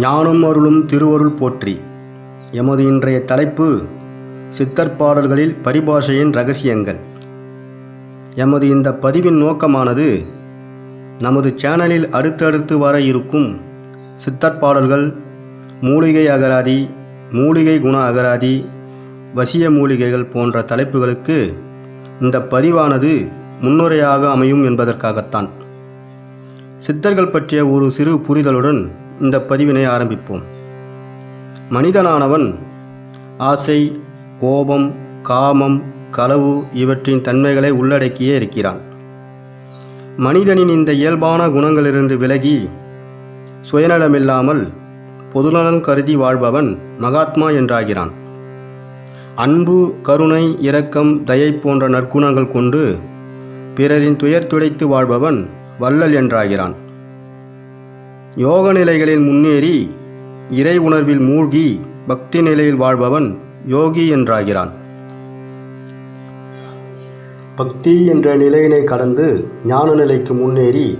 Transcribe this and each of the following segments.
ஞானம் அருளும் திருவருள் போற்றி. எமது இன்றைய தலைப்பு சித்தர் பாடல்களில் பரிபாஷையின் ரகசியங்கள். எமது இந்த பதிவின் நோக்கமானது நமது சேனலில் அடுத்தடுத்து வர இருக்கும் சித்தர் பாடல்கள் மூலிகை அகராதி மூலிகை குண அகராதி வசிய மூலிகைகள் போன்ற தலைப்புகளுக்கு இந்த பதிவானது முன்னுரையாக அமையும் என்பதற்காகத்தான். சித்தர்கள் பற்றிய ஒரு சிறு புரிதலுடன் இந்த பதிவினை ஆரம்பிப்போம். மனிதனானவன் ஆசை கோபம் காமம் களவு இவற்றின் தன்மைகளை உள்ளடக்கியே இருக்கிறான். மனிதனின் இந்த இயல்பான குணங்களிலிருந்து விலகி சுயநலமில்லாமல் பொதுநலம் கருதி வாழ்பவன் மகாத்மா என்றாகிறான். அன்பு கருணை இரக்கம் தயை போன்ற நற்குணங்கள் கொண்டு பிறரின் துயர் துடைத்து வாழ்பவன் வள்ளல் என்றாகிறான். யோக நிலைகளில் முன்னேறி இறை உணர்வில் மூழ்கி பக்தி நிலையில் வாழ்பவன் யோகி என்றாகிறான். பக்தி என்ற நிலையினை கடந்து ஞான நிலைக்கு முன்னேறி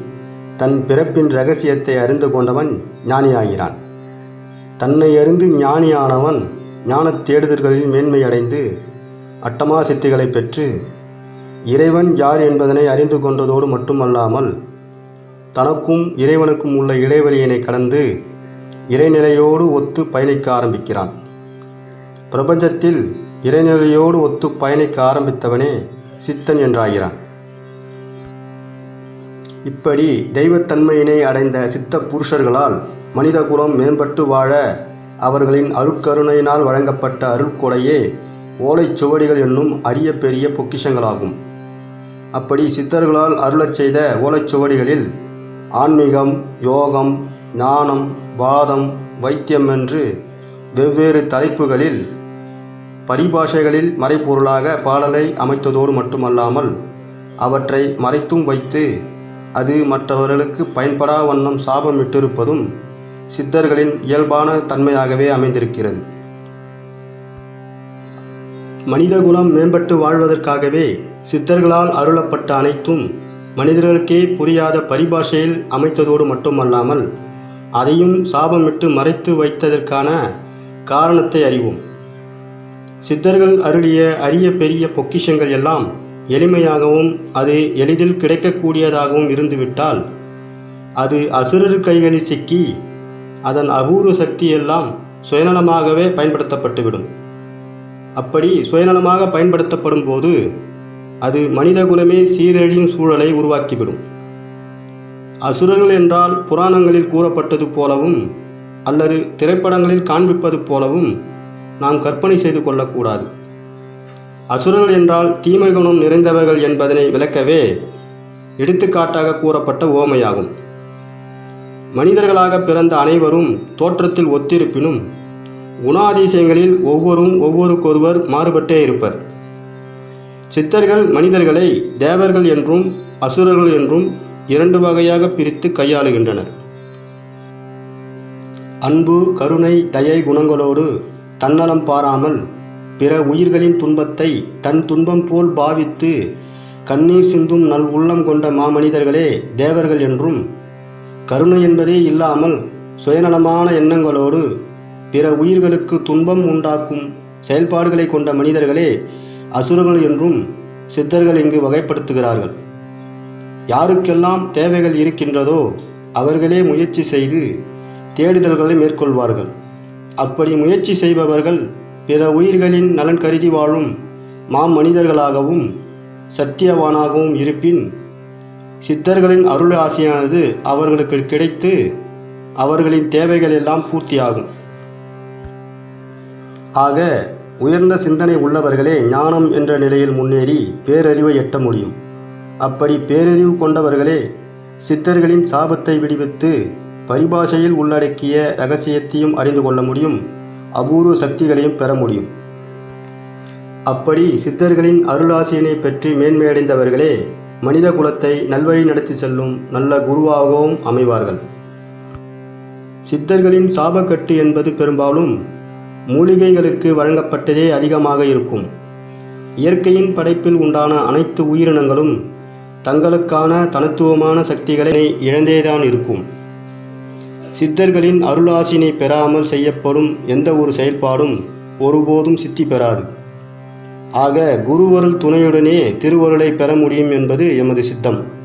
தன் பிறப்பின் ரகசியத்தை அறிந்து கொண்டவன் ஞானியாகிறான். தன்னை அறிந்து ஞானியானவன் ஞானத் தேடுதல்களில் மேன்மையடைந்து அட்டமா சித்திகளை பெற்று இறைவன் யார் என்பதனை அறிந்து கொண்டதோடு மட்டுமல்லாமல் தனக்கும் இறைவனுக்கும் உள்ள இடைவெளியினை கடந்து இறைநிலையோடு ஒத்து பயணிக்க ஆரம்பிக்கிறான். பிரபஞ்சத்தில் இறைநிலையோடு ஒத்து பயணிக்க ஆரம்பித்தவனே சித்தன் என்றாகிறான். இப்படி தெய்வத்தன்மையினை அடைந்த சித்த புருஷர்களால் மனித குலம் மேம்பட்டு வாழ அவர்களின் அருட்கருணையினால் வழங்கப்பட்ட அருள்கொடையே ஓலைச்சுவடிகள் என்னும் அரிய பெரிய பொக்கிஷங்களாகும். அப்படி சித்தர்களால் அருளச் செய்த ஓலைச்சுவடிகளில் ஆன்மீகம் யோகம் ஞானம் வாதம் வைத்தியம் என்று வெவ்வேறு தலைப்புகளில் பரிபாஷைகளில் மறைப்பொருளாக பாடலை அமைத்ததோடு மட்டுமல்லாமல் அவற்றை மறைத்தும் வைத்து அது மற்றவர்களுக்கு பயன்படா வண்ணம் சாபமிட்டிருப்பதும் சித்தர்களின் இயல்பான தன்மையாகவே அமைந்திருக்கிறது. மனிதகுலம் மேம்பட்டு வாழ்வதற்காகவே சித்தர்களால் அருளப்பட்ட அனைத்தும் மனிதர்களுக்கே புரியாத பரிபாஷையில் அமைத்ததோடு மட்டுமல்லாமல் அதையும் சாபமிட்டு மறைத்து வைத்ததற்கான காரணத்தை அறிவோம். சித்தர்கள் அருளிய அரிய பெரிய பொக்கிஷங்கள் எல்லாம் எளிமையாகவும் அது எளிதில் கிடைக்கக்கூடியதாகவும் இருந்துவிட்டால் அது அசுரர் கைகளில் சிக்கி அதன் அபூர்வ சக்தியெல்லாம் சுயநலமாகவே பயன்படுத்தப்பட்டுவிடும். அப்படி சுயநலமாக பயன்படுத்தப்படும் போது அது மனிதகுலமே சீரழியும் சூழலை உருவாக்கிவிடும். அசுரர்கள் என்றால் புராணங்களில் கூறப்பட்டது போலவும் அல்லது திரைப்படங்களில் காண்பிப்பது போலவும் நாம் கற்பனை செய்து கொள்ளக்கூடாது. அசுரர்கள் என்றால் தீமை குணம் நிறைந்தவர்கள் என்பதனை விளக்கவே எடுத்துக்காட்டாக கூறப்பட்ட ஓமையாகும். மனிதர்களாக பிறந்த அனைவரும் தோற்றத்தில் ஒத்திருப்பினும் குணாதிசயங்களில் ஒவ்வொரும் ஒவ்வொருக்கொருவர் மாறுபட்டே இருப்பர். சித்தர்கள் மனிதர்களை தேவர்கள் என்றும் அசுரர்கள் என்றும் இரண்டு வகையாக பிரித்து கையாளுகின்றனர். அன்பு கருணை தயை குணங்களோடு தன்னலம் பாராமல் பிற உயிர்களின் துன்பத்தை தன் துன்பம் போல் பாவித்து கண்ணீர் சிந்தும் நல் உள்ளம் கொண்ட மாமனிதர்களே தேவர்கள் என்றும் கருணை என்பதே இல்லாமல் சுயநலமான எண்ணங்களோடு பிற உயிர்களுக்கு துன்பம் உண்டாக்கும் செயல்பாடுகளை கொண்ட மனிதர்களே அசுரர்கள் என்றும் சித்தர்கள் இங்கு வகைப்படுத்துகிறார்கள். யாருக்கெல்லாம் தேவைகள் இருக்கின்றதோ அவர்களே முயற்சி செய்து தேடுதல்களை மேற்கொள்வார்கள். அப்படி முயற்சி செய்பவர்கள் பிற உயிர்களின் நலன் கருதி வாழும் மாமனிதர்களாகவும் சத்தியவானாகவும் இருப்பின் சித்தர்களின் அருள் ஆசையானது அவர்களுக்கு கிடைத்து அவர்களின் தேவைகள் எல்லாம் பூர்த்தியாகும். ஆக உயர்ந்த சிந்தனை உள்ளவர்களே ஞானம் என்ற நிலையில் முன்னேறி பேரறிவை எட்ட முடியும். அப்படி பேரறிவு கொண்டவர்களே சித்தர்களின் சாபத்தை விடுவித்து பரிபாஷையில் உள்ளடக்கிய ரகசியத்தையும் அறிந்து கொள்ள முடியும் அபூர்வ சக்திகளையும் பெற முடியும். அப்படி சித்தர்களின் அருளாசியினை பெற்று மேன்மையடைந்தவர்களே மனித குலத்தை நல்வழி நடத்தி செல்லும் நல்ல குருவாகவும் அமைவார்கள். சித்தர்களின் சாபக்கட்டு என்பது பெரும்பாலும் மூலிகைகளுக்கு வழங்கப்பட்டதே அதிகமாக இருக்கும். இயற்கையின் படைப்பில் உண்டான அனைத்து உயிரினங்களும் தங்களுக்கான தனித்துவமான சக்திகளை இழந்தேதான் இருக்கும். சித்தர்களின் அருளாசினை பெறாமல் செய்யப்படும் எந்த ஒரு செயல்பாடும் ஒருபோதும் சித்தி பெறாது. ஆக குருவருள் துணையுடனே திருவருளை பெற முடியும் என்பது எமது சித்தம்.